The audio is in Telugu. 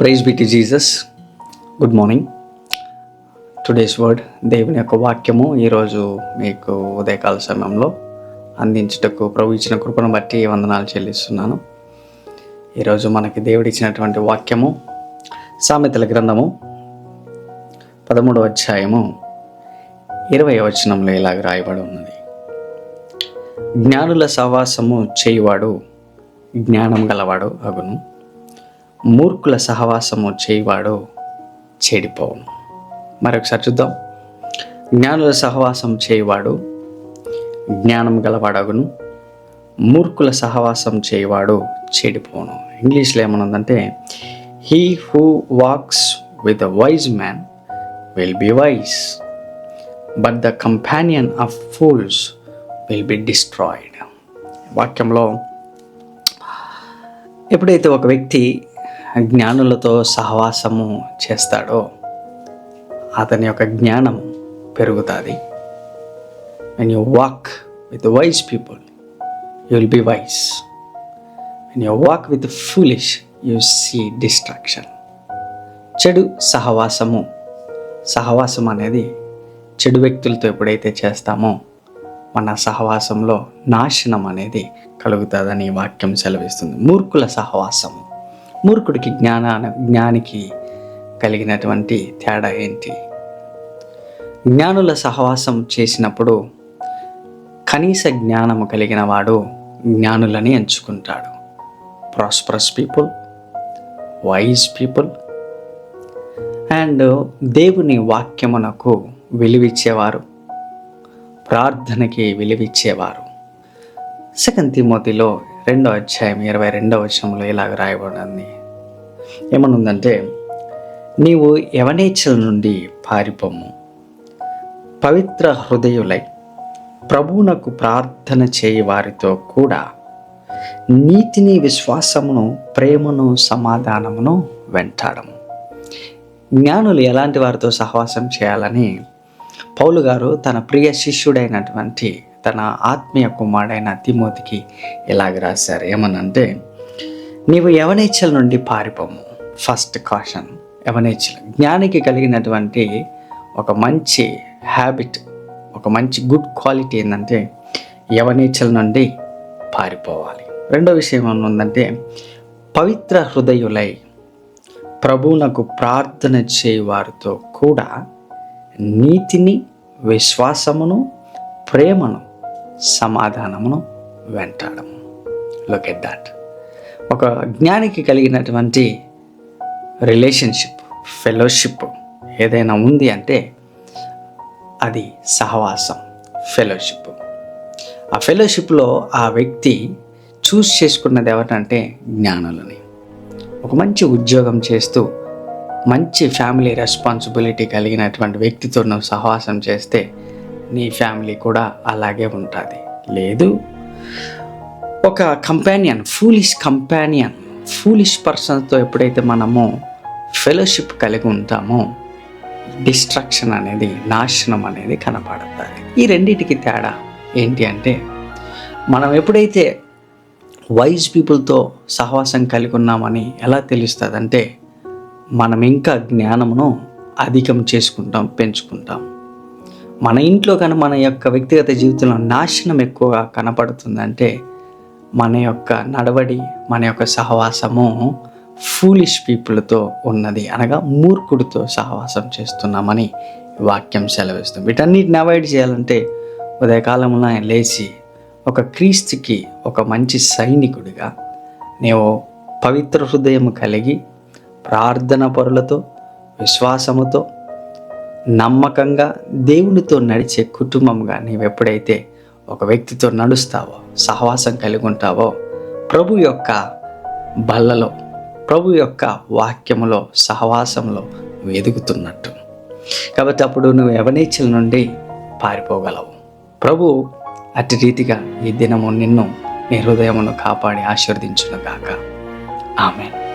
Praise be to Jesus good morning today's word దేవుని యొక్క వాక్యము ఈరోజు మీకు ఉదయకాల సమయంలో అందించుటకు ప్రభు ఇచ్చిన కృపను బట్టి వందనాలు చెల్లిస్తున్నాను. ఈరోజు మనకి దేవుడు ఇచ్చినటువంటి వాక్యము సామెతల గ్రంథము పదమూడవ అధ్యాయము ఇరవై వచనంలో ఇలాగ రాయబడి ఉన్నది. జ్ఞానుల సహవాసము చేయువాడు జ్ఞానం గలవాడు అగును. మూర్ఖుల సహవాసము చేయవాడు చెడిపోవును. మరొకసారి చూద్దాం. జ్ఞానుల సహవాసం చేయవాడు జ్ఞానం గలవాడగును. మూర్ఖుల సహవాసం చేయవాడు చెడిపోను ఇంగ్లీష్లో ఏమనుందంటే he who walks with a wise man will be wise but the companion of fools will be destroyed వాక్యంలో ఎప్పుడైతే ఒక వ్యక్తి జ్ఞానులతో సహవాసము చేస్తాడో అతని యొక్క జ్ఞానం పెరుగుతుంది. When you walk with wise people you will be wise when you walk with foolish you see destruction చెడు సహవాసము సహవాసం అనేది చెడు వ్యక్తులతో ఎప్పుడైతే చేస్తామో మన సహవాసంలో నాశనం అనేది కలుగుతుందని వాక్యం సెలవిస్తుంది. మూర్ఖుల సహవాసము. మూర్ఖుడికి జ్ఞానాన జ్ఞానికి కలిగినటువంటి తేడా ఏంటి? జ్ఞానుల సహవాసం చేసినప్పుడు కనీస జ్ఞానము కలిగిన వాడు జ్ఞానులని ఎంచుకుంటాడు. Prosperous people wise people and దేవుని వాక్యమునకు విలువిచ్చేవారు ప్రార్థనకి విలువిచ్చేవారు. సెకండ్ తిమోతిలో రెండో అధ్యాయం ఇరవై రెండో వచనంలో ఇలాగ రాయబడింది ఏమనుందంటే నీవు యవనేచ్ఛల నుండి పారిపోము పవిత్ర హృదయులై ప్రభువునకు ప్రార్థన చేయి వారితో కూడా నీతిని విశ్వాసమును ప్రేమను సమాధానమును వెంటాడము. జ్ఞానులు ఎలాంటి వారితో సహవాసం చేయాలని పౌలు గారు తన ప్రియ శిష్యుడైనటువంటి తన ఆత్మీయ కుమారుడైన తిమోతికి ఇలాగ రాశారు? ఏమనంటే నీవు యవనేచ్ఛల నుండి పారిపోము. First caution యవనేచ్ఛల. జ్ఞానికి కలిగినటువంటి ఒక మంచి హ్యాబిట్ ఒక మంచి గుడ్ క్వాలిటీ ఏంటంటే యవనేచ్ఛల నుండి పారిపోవాలి. రెండో విషయం ఏముందంటే పవిత్ర హృదయులై ప్రభువునకు ప్రార్థన చేయవారితో కూడా నీతిని విశ్వాసమును ప్రేమను సమాధానమును వెంటాడము. లుక్ ఎట్ దాట్ ఒక జ్ఞానికి కలిగినటువంటి రిలేషన్షిప్ ఫెలోషిప్ ఏదైనా ఉంది అంటే అది సహవాసం ఫెలోషిప్ ఆ ఫెలోషిప్లో ఆ వ్యక్తి చూస్ చేసుకున్నది ఎవరంటే జ్ఞానులని. ఒక మంచి ఉద్యోగం చేస్తూ మంచి ఫ్యామిలీ రెస్పాన్సిబిలిటీ కలిగినటువంటి వ్యక్తితో నువ్వు సహవాసం చేస్తే నీ ఫ్యామిలీ కూడా అలాగే ఉంటుంది. లేదు ఒక కంపానియన్ ఫూలిష్ కంపానియన్ ఫూలిష్ పర్సన్తో ఎప్పుడైతే మనము ఫెలోషిప్ కలిగి ఉంటామో డిస్ట్రక్షన్ అనేది నాశనం అనేది కనపడుతుంది. ఈ రెండింటికి తేడా ఏంటి అంటే మనం ఎప్పుడైతే వైజ్ పీపుల్తో సహవాసం కలిగి ఉన్నామని ఎలా తెలుస్తుంది అంటే మనం ఇంకా జ్ఞానమును అధికం చేసుకుంటాం పెంచుకుంటాం. మన ఇంట్లో కానీ మన యొక్క వ్యక్తిగత జీవితంలో నాశనం ఎక్కువగా కనపడుతుందంటే మన యొక్క నడవడి మన యొక్క సహవాసము ఫూలిష్ పీపుల్తో ఉన్నది. అనగా మూర్ఖుడితో సహవాసం చేస్తున్నామని వాక్యం సెలవిస్తుంది. వీటన్నిటిని అవాయిడ్ చేయాలంటే ఉదయకాలంలో లేచి ఒక క్రీస్తుకి ఒక మంచి సైనికుడిగా నీవు పవిత్ర హృదయం కలిగి ప్రార్థన పరులతో విశ్వాసముతో నమ్మకంగా దేవునితో నడిచే కుటుంబంగా నీవెప్పుడైతే ఒక వ్యక్తితో నడుస్తావో సహవాసం కలిగి ఉంటావో ప్రభు యొక్క బల్లలో ప్రభు యొక్క వాక్యములో సహవాసంలో నువ్వు ఎదుగుతున్నట్టు. కాబట్టి అప్పుడు నువ్వు యవనేచ్ఛల నుండి పారిపోగలవు. ప్రభు అట్టి రీతిగా ఈ దినము నిన్ను నీ హృదయమును కాపాడి ఆశీర్వదించును గాక. ఆమె